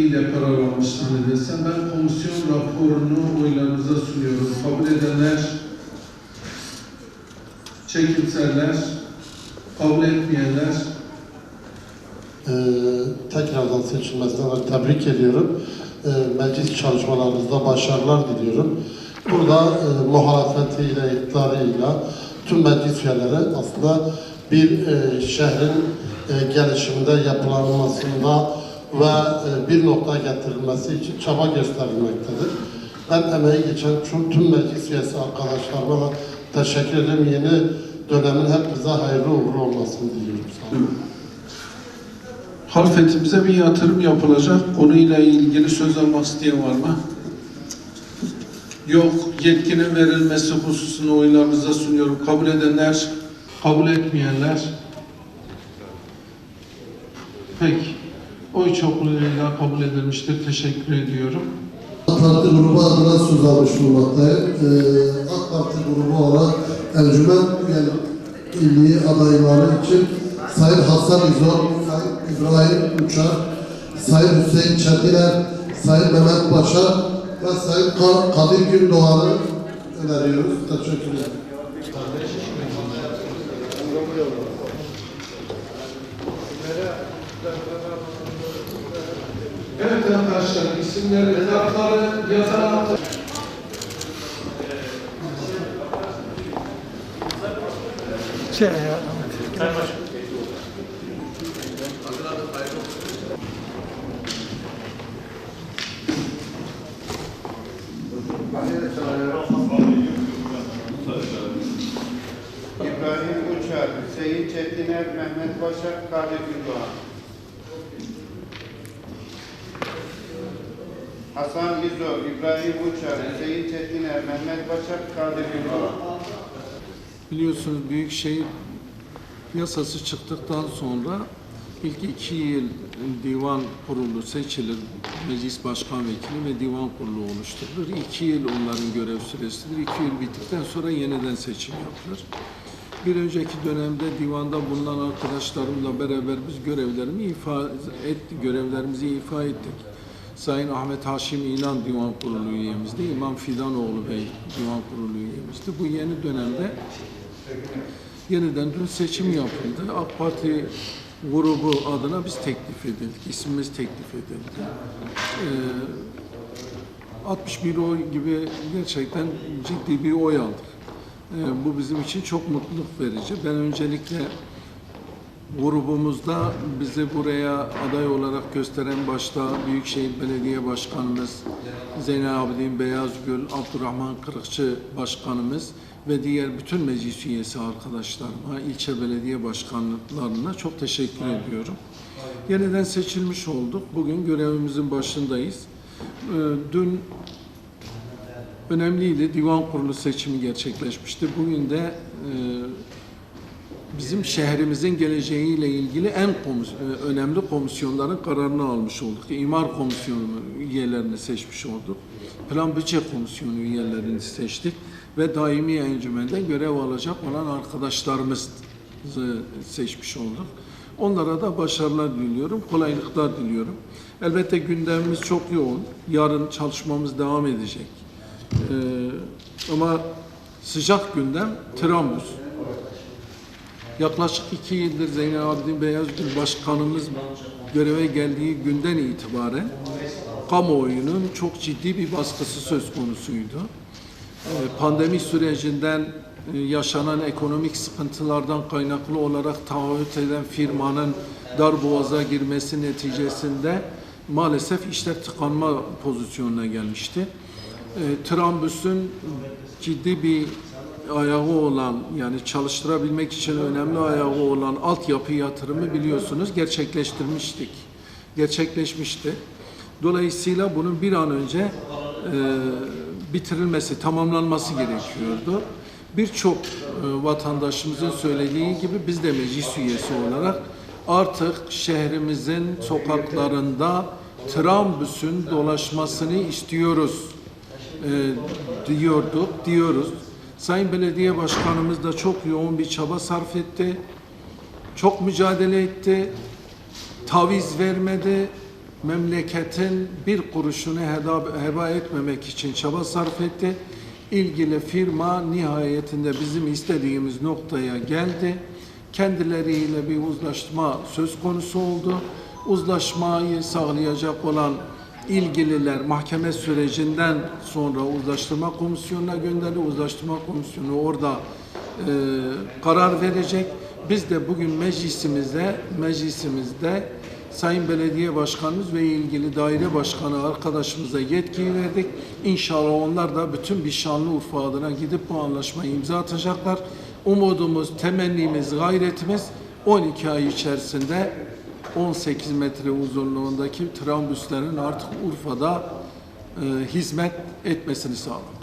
ile karar almış zannedersem ben komisyon raporunu oylarınıza sunuyorum. Kabul edenler, çekimserler, kabul etmeyenler, Ee, tekrardan seçilmesinden tebrik ediyorum. Ee, meclis çalışmalarınızda başarılar diliyorum. Burada e, muhalefetiyle, iktidarıyla tüm meclis üyeleri aslında bir e, şehrin e, gelişiminde, yapılanmasında ve e, bir noktaya getirilmesi için çaba gösterilmektedir. Ben emeği geçen tüm, meclis üyesi arkadaşlarıma da teşekkür ederim. Yeni dönemin hepimize hayırlı uğurlu olmasını diliyorum. Sağ olun. halfetimize bir yatırım yapılacak. Konuyla ilgili söz almak isteyen var mı? Yok. Yetkinin verilmesi hususunu oylarınıza sunuyorum. Kabul edenler, kabul etmeyenler. Peki. Oy çokluğuyla kabul edilmiştir. Teşekkür ediyorum. AK Parti grubu adına söz almış bulunmaktayım. Ee, AK Parti grubu olarak encümen üyeliği adayları için Sayın Hasan İzor, Sayın İbrahim Uçar, Sayın Hüseyin Çetiner, Sayın Mehmet Paşa ve Sayın Ka- Kadir Gündoğan'ı öneriyoruz. Teşekkür ederim. Evet arkadaşlar isimleri, kartları yazan Şey ya. İbrahim Uçar, Hüseyin Çetiner, Mehmet Başak, Kadir Gündoğan. Hasan İzo, İbrahim Uçar, Hüseyin Çetiner, Mehmet Başak, Kadir Gündoğan. Biliyorsunuz Büyükşehir yasası çıktıktan sonra ilk iki yıl divan kurulu seçilir. Meclis başkan vekili ve divan kurulu oluşturulur. İki yıl onların görev süresidir. İki yıl bittikten sonra yeniden seçim yapılır. Bir önceki dönemde divanda bulunan arkadaşlarımla beraber biz görevlerimi ifa et, görevlerimizi ifa ettik. Sayın Ahmet Haşim İnan Divan Kurulu üyemizdi. İmam Fidanoğlu Bey Divan Kurulu üyemizdi. Bu yeni dönemde yeniden dün seçim yapıldı. AK Parti grubu adına biz teklif edildik. İsmimiz teklif edildi. Ee, 61 oy gibi gerçekten ciddi bir oy aldık. Ee, bu bizim için çok mutluluk verici. Ben öncelikle grubumuzda bizi buraya aday olarak gösteren başta Büyükşehir Belediye Başkanımız Zeynep Abidin Beyazgül, Abdurrahman Kırıkçı Başkanımız ve diğer bütün meclis üyesi arkadaşlarıma, ilçe belediye başkanlarına çok teşekkür ediyorum. Yeniden seçilmiş olduk. Bugün görevimizin başındayız. Ee, Dün önemliydi. Divan kurulu seçimi gerçekleşmişti. Bugün de e, bizim şehrimizin geleceğiyle ilgili en komis- e, önemli komisyonların kararını almış olduk. İmar komisyonu üyelerini seçmiş olduk. Plan bütçe komisyonu üyelerini seçtik ve daimi encümenden görev alacak olan arkadaşlarımızı seçmiş olduk. Onlara da başarılar diliyorum, kolaylıklar diliyorum. Elbette gündemimiz çok yoğun. Yarın çalışmamız devam edecek. Ee, ama sıcak gündem Trambus. Yaklaşık iki yıldır Zeynep Abidin Beyazgül Başkanımız göreve geldiği günden itibaren kamuoyunun çok ciddi bir baskısı söz konusuydu. Ee, Pandemi sürecinden e, yaşanan ekonomik sıkıntılardan kaynaklı olarak taahhüt eden firmanın darboğaza girmesi neticesinde maalesef işler tıkanma pozisyonuna gelmişti. E, Trambüs'ün ciddi bir ayağı olan yani çalıştırabilmek için önemli ayağı olan altyapı yatırımı biliyorsunuz gerçekleştirmiştik. Gerçekleşmişti. Dolayısıyla bunun bir an önce e, bitirilmesi, tamamlanması gerekiyordu. Birçok e, vatandaşımızın söylediği gibi biz de meclis üyesi olarak artık şehrimizin sokaklarında trambüsün dolaşmasını istiyoruz e, diyorduk, diyoruz. Sayın Belediye Başkanımız da çok yoğun bir çaba sarf etti. Çok mücadele etti. Taviz vermedi. memleketin bir kuruşunu heba, etmemek için çaba sarf etti. İlgili firma nihayetinde bizim istediğimiz noktaya geldi. Kendileriyle bir uzlaşma söz konusu oldu. Uzlaşmayı sağlayacak olan ilgililer mahkeme sürecinden sonra uzlaştırma komisyonuna gönderdi. Uzlaştırma komisyonu orada e, karar verecek. Biz de bugün meclisimizde meclisimizde Sayın Belediye Başkanımız ve ilgili daire başkanı arkadaşımıza yetkiyi verdik. İnşallah onlar da bütün bir Şanlıurfa adına gidip bu anlaşmayı imza atacaklar. Umudumuz, temennimiz, gayretimiz 12 ay içerisinde 18 metre uzunluğundaki trambüslerin artık Urfa'da e, hizmet etmesini sağlamak.